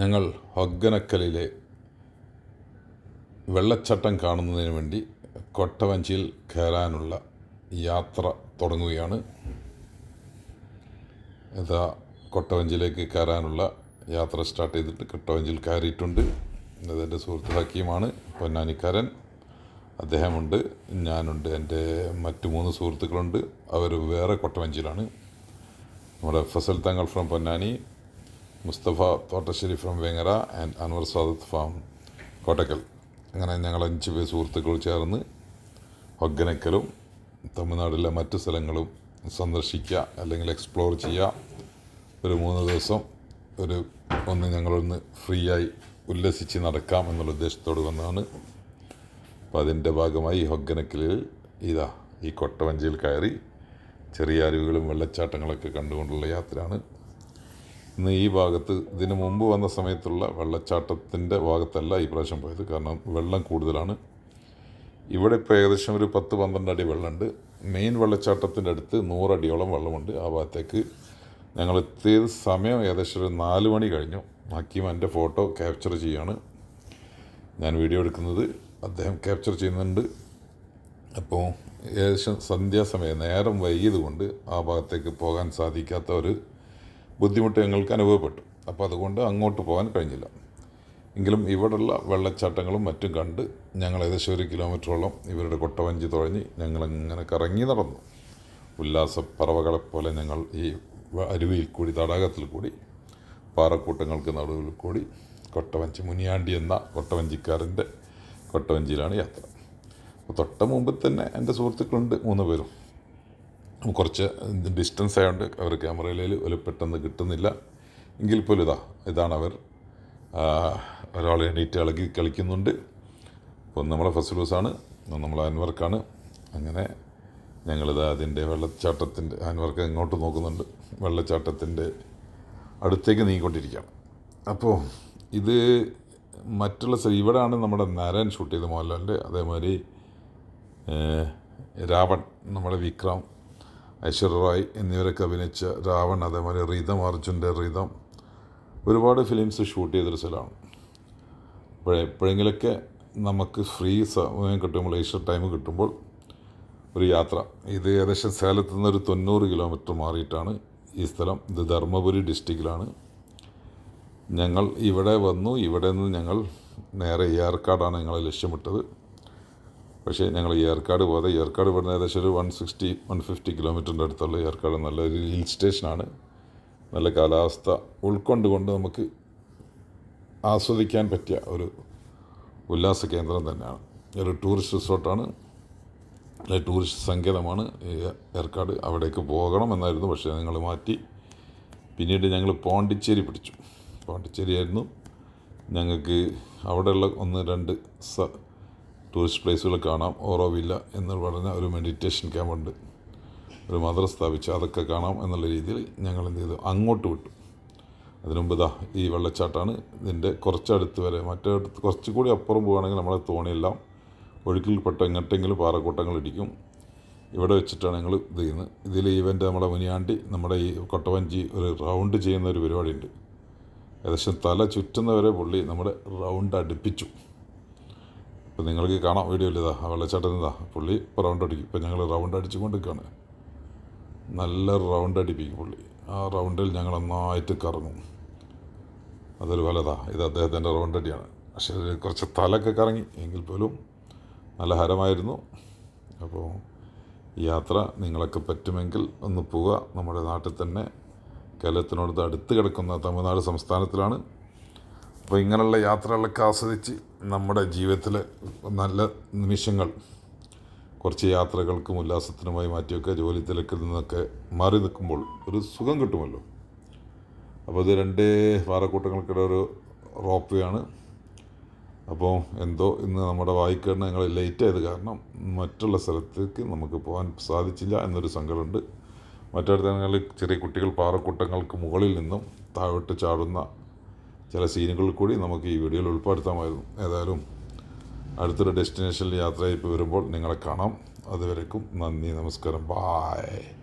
ഞങ്ങൾ ഹൊഗ്ഗനക്കലിലെ വെള്ളച്ചാട്ടം കാണുന്നതിന് വേണ്ടി കൊട്ടവഞ്ചിയിൽ കയറാനുള്ള യാത്ര തുടങ്ങുകയാണ്. ഇതാ കൊട്ടവഞ്ചിയിലേക്ക് കയറാനുള്ള യാത്ര സ്റ്റാർട്ട് ചെയ്തിട്ട് കൊട്ടവഞ്ചിയിൽ കയറിയിട്ടുണ്ട്. അതെന്റെ സുഹൃത്ത് ഹക്കീമാണ് പൊന്നാനിക്കാരൻ. അദ്ദേഹമുണ്ട് ഞാനുണ്ട് എന്റെ മറ്റ് മൂന്ന് സുഹൃത്തുക്കളുണ്ട്. അവർ വേറെ കൊട്ടവഞ്ചിയിലാണ്. നമ്മുടെ Fazal Thangal from Ponnani. Mustafa Thottassery from Vengara and Anwar Sadath from Kottakkal. അങ്ങനെ ഞങ്ങൾ അഞ്ച് പേർ സുഹൃത്തുക്കൾ ചേർന്ന് ഒഗ്ഗനക്കലും തമിഴ്നാട്ടിലെ മറ്റ് സ്ഥലങ്ങളും സന്ദർശിക്കുക അല്ലെങ്കിൽ എക്സ്പ്ലോർ ചെയ്യുക. ഒരു മൂന്ന് ദിവസം ഒരു ഒന്ന് ഞങ്ങളൊന്ന് ഫ്രീ ആയി ഉല്ലസിച്ച് നടക്കാം എന്നുള്ള ഉദ്ദേശത്തോട് വന്നാണ്. അപ്പോൾ അതിന്റെ ഭാഗമായി ഹൊഗ്ഗനക്കലിൽ ഇതാ ഈ കൊട്ടവഞ്ചിയിൽ കയറി ചെറിയ അരുവികളും വെള്ളച്ചാട്ടങ്ങളൊക്കെ കണ്ടുകൊണ്ടുള്ള യാത്രയാണ്. ഇന്ന് ഈ ഭാഗത്ത് ഇതിന് മുമ്പ് വന്ന സമയത്തുള്ള വെള്ളച്ചാട്ടത്തിന്റെ ഭാഗത്തല്ല ഈ പ്രാവശ്യം പോയത്. കാരണം വെള്ളം കൂടുതലാണ്. ഇവിടെ ഇപ്പോൾ ഏകദേശം ഒരു പത്ത് പന്ത്രണ്ട് അടി വെള്ളമുണ്ട്. മെയിൻ വെള്ളച്ചാട്ടത്തിന്റെ അടുത്ത് നൂറടിയോളം വെള്ളമുണ്ട്. ആ ഭാഗത്തേക്ക് ഞങ്ങൾ എത്തിയത് സമയം ഏകദേശം ഒരു നാല് മണി കഴിഞ്ഞു. ഹക്കീം എന്റെ ഫോട്ടോ ക്യാപ്ചർ ചെയ്യാണ്. ഞാൻ വീഡിയോ എടുക്കുന്നത്. അദ്ദേഹം ക്യാപ്ചർ ചെയ്യുന്നുണ്ട്. അപ്പോൾ ഏകദേശം സന്ധ്യാസമയം നേരം വൈകിയത് കൊണ്ട് ആ ഭാഗത്തേക്ക് പോകാൻ സാധിക്കാത്ത ഒരു ബുദ്ധിമുട്ട് ഞങ്ങൾക്ക് അനുഭവപ്പെട്ടു. അപ്പോൾ അതുകൊണ്ട് അങ്ങോട്ട് പോകാൻ കഴിഞ്ഞില്ല. എങ്കിലും ഇവിടെയുള്ള വെള്ളച്ചാട്ടങ്ങളും മറ്റും കണ്ട് ഞങ്ങൾ ഏകദേശം ഒരു കിലോമീറ്ററോളം ഇവരുടെ കൊട്ടവഞ്ചി തുഴഞ്ഞ് ഞങ്ങളിങ്ങനെ കറങ്ങി നടന്നു. ഉല്ലാസ പറവകളെപ്പോലെ ഞങ്ങൾ ഈ അരുവിയിൽ കൂടി തടാകത്തിൽ കൂടി പാറക്കൂട്ടങ്ങൾക്ക് നടുവിൽ കൂടി കൊട്ടവഞ്ചി മുനിയാണ്ടി എന്ന കൊട്ടവഞ്ചിക്കാരന്റെ കൊട്ടവഞ്ചിയിലാണ് യാത്ര. അപ്പോൾ തൊട്ട മുമ്പ് തന്നെ എന്റെ സുഹൃത്തുക്കളുണ്ട് മൂന്ന് പേരും. കുറച്ച് ഡിസ്റ്റൻസ് ആയതുകൊണ്ട് അവർ ക്യാമറയിൽ ഒരു പെട്ടെന്ന് കിട്ടുന്നില്ല. എങ്കിൽ പോലും ഇതാ ഇതാണ് അവർ. ഒരാൾ എണീറ്റ് ഇളകി കളിക്കുന്നുണ്ട്. അപ്പോൾ നമ്മളെ ഫസ്റ്റ് ഡോസാണ് നമ്മളെ അൻവർക്കാണ് അങ്ങനെ ഞങ്ങളിത് അതിന്റെ വെള്ളച്ചാട്ടത്തിന്റെ അൻവർക്ക് ഇങ്ങോട്ട് നോക്കുന്നുണ്ട്. വെള്ളച്ചാട്ടത്തിന്റെ അടുത്തേക്ക് നീങ്ങിക്കൊണ്ടിരിക്കുകയാണ്. അപ്പോൾ ഇത് മറ്റുള്ള സ്ഥ- ഇവിടെയാണ് നമ്മുടെ നാരായൺ ഷൂട്ട് ചെയ്ത മോഹൻലാലിന്റെ അതേമാതിരി രാവൺ നമ്മുടെ വിക്രം ഐശ്വര്യ റായ് എന്നിവരൊക്കെ അഭിനയിച്ച രാവൺ അതേമാതിരി റീതം അർജുന്റെ റീതം ഒരുപാട് ഫിലിംസ് ഷൂട്ട് ചെയ്തൊരു സ്ഥലമാണ്. അപ്പോഴേ എപ്പോഴെങ്കിലൊക്കെ നമുക്ക് ഫ്രീ സമയം കിട്ടുമ്പോൾ ലേഷർ ടൈം കിട്ടുമ്പോൾ ഒരു യാത്ര. ഇത് ഏകദേശം സേലത്ത് നിന്ന് ഒരു തൊണ്ണൂറ് കിലോമീറ്റർ മാറിയിട്ടാണ് ഈ സ്ഥലം. ഇത് ധർമ്മപുരി ഡിസ്ട്രിക്റ്റിലാണ്. ഞങ്ങൾ ഇവിടെ വന്നു. ഇവിടെ നിന്ന് ഞങ്ങൾ നേരെ ഏർക്കാടാണ് ഞങ്ങളെ ലക്ഷ്യമിട്ടത്. പക്ഷേ ഞങ്ങൾ ഏർക്കാട് പോകാതെ ഏർക്കാട് ഇവിടുന്ന് ഏകദേശം ഒരു വൺ സിക്സ്റ്റി വൺ ഫിഫ്റ്റി കിലോമീറ്ററിന്റെ അടുത്തുള്ള ഏർക്കാട് നല്ലൊരു ഹിൽ സ്റ്റേഷനാണ് നല്ല കാലാവസ്ഥ ഉൾക്കൊണ്ടുകൊണ്ട് നമുക്ക് ആസ്വദിക്കാൻ പറ്റിയ ഒരു ഉല്ലാസ കേന്ദ്രം തന്നെയാണ്. ഒരു ടൂറിസ്റ്റ് റിസോർട്ടാണ് ടൂറിസ്റ്റ് സങ്കേതമാണ് ഏർക്കാട് അവിടേക്ക് പോകണം എന്നായിരുന്നു പക്ഷേ ഞങ്ങൾ മാറ്റി. പിന്നീട് ഞങ്ങൾ പോണ്ടിച്ചേരി പിടിച്ചു. പോണ്ടിച്ചേരി ആയിരുന്നു ഞങ്ങൾക്ക് അവിടെയുള്ള ഒന്ന് രണ്ട് സ ടൂറിസ്റ്റ് പ്ലേസുകൾ കാണാം. ഓറോ വില്ല എന്ന് പറഞ്ഞ ഒരു മെഡിറ്റേഷൻ ക്യാമ്പുണ്ട് ഒരു മദർ സ്ഥാപിച്ച് അതൊക്കെ കാണാം എന്നുള്ള രീതിയിൽ ഞങ്ങൾ എന്ത് ചെയ്തു? അങ്ങോട്ട് വിട്ടു. അതിനുമുമ്പ് ഇതാ ഈ വെള്ളച്ചാട്ടമാണ് ഇതിന്റെ കുറച്ചടുത്ത് വരെ. മറ്റേ കുറച്ച് കൂടി അപ്പുറം പോവുകയാണെങ്കിൽ നമ്മളെ തോണിയെല്ലാം ഒഴുക്കിൽപ്പെട്ട എങ്ങോട്ടെങ്കിലും പാറക്കൂട്ടങ്ങൾ ഇടിക്കും. ഇവിടെ വെച്ചിട്ടാണ് ഞങ്ങൾ ഇത് ചെയ്യുന്നത്. ഇതിൽ ഈവന്റ് നമ്മുടെ മുനിയാണ്ടി നമ്മുടെ ഈ കൊട്ടവഞ്ചി ഒരു റൗണ്ട് ചെയ്യുന്ന ഒരു പരിപാടിയുണ്ട്. ഏകദേശം തല ചുറ്റുന്നവരെ പുള്ളി നമ്മുടെ റൗണ്ട് അടുപ്പിച്ചു. ഇപ്പം നിങ്ങൾക്ക് കാണാം വീഡിയോയിൽ ഇതാ ആ വെള്ളച്ചാട്ടത്തിൽ ഇതാ. പുള്ളി ഇപ്പോൾ റൗണ്ട് അടിക്കും. ഇപ്പം ഞങ്ങൾ റൗണ്ട് അടിച്ചുകൊണ്ട് നിൽക്കുകയാണ് നല്ല റൗണ്ട് അടിപ്പിക്കും പുള്ളി. ആ റൗണ്ടിൽ ഞങ്ങൾ നന്നായിട്ട് കറങ്ങും. അതൊരു വലതാ ഇത്. അദ്ദേഹത്തിന്റെ റൗണ്ട് അടിയാണ്. പക്ഷേ കുറച്ച് തലൊക്കെ കറങ്ങി. എങ്കിൽ പോലും നല്ല ഹരമായിരുന്നു. അപ്പോൾ യാത്ര നിങ്ങളൊക്കെ പറ്റുമെങ്കിൽ ഒന്ന് പോവുക. നമ്മുടെ നാട്ടിൽ തന്നെ കേരളത്തിനോട് അടുത്ത് കിടക്കുന്ന തമിഴ്നാട് സംസ്ഥാനത്തിലാണ്. അപ്പോൾ ഇങ്ങനെയുള്ള യാത്രകളൊക്കെ ആസ്വദിച്ച് നമ്മുടെ ജീവിതത്തിലെ നല്ല നിമിഷങ്ങൾ കുറച്ച് യാത്രകൾക്കും ഉല്ലാസത്തിനുമായി മാറ്റിവെക്കുക ജോലി തിരക്കിൽ നിന്നൊക്കെ മാറി നിൽക്കുമ്പോൾ ഒരു സുഖം കിട്ടുമല്ലോ. അപ്പോൾ ഇത് രണ്ട് പാറക്കൂട്ടങ്ങൾക്കിടെ ഒരു റോപ്പ് വേ ആണ്. അപ്പോൾ എന്തോ ഇന്ന് നമ്മുടെ വായിക്കേണ്ട ഞങ്ങൾ ലേറ്റ് ആയത് കാരണം മറ്റുള്ള സ്ഥലത്തേക്ക് നമുക്ക് പോകാൻ സാധിച്ചില്ല എന്നൊരു സങ്കടമുണ്ട്. മറ്റിടങ്ങളിൽ ചെറിയ കുട്ടികൾ പാറക്കൂട്ടങ്ങൾക്ക് മുകളിൽ നിന്നും താഴോട്ട് ചാടുന്ന ചില സീനുകളിൽ കൂടി നമുക്ക് ഈ വീഡിയോയിൽ ഉൾപ്പെടുത്താമായിരുന്നു. ഏതായാലും അടുത്തൊരു ഡെസ്റ്റിനേഷനിൽ യാത്രയായി വരുമ്പോൾ നിങ്ങളെ കാണാം. അതുവരേക്കും നന്ദി നമസ്കാരം. ബായ്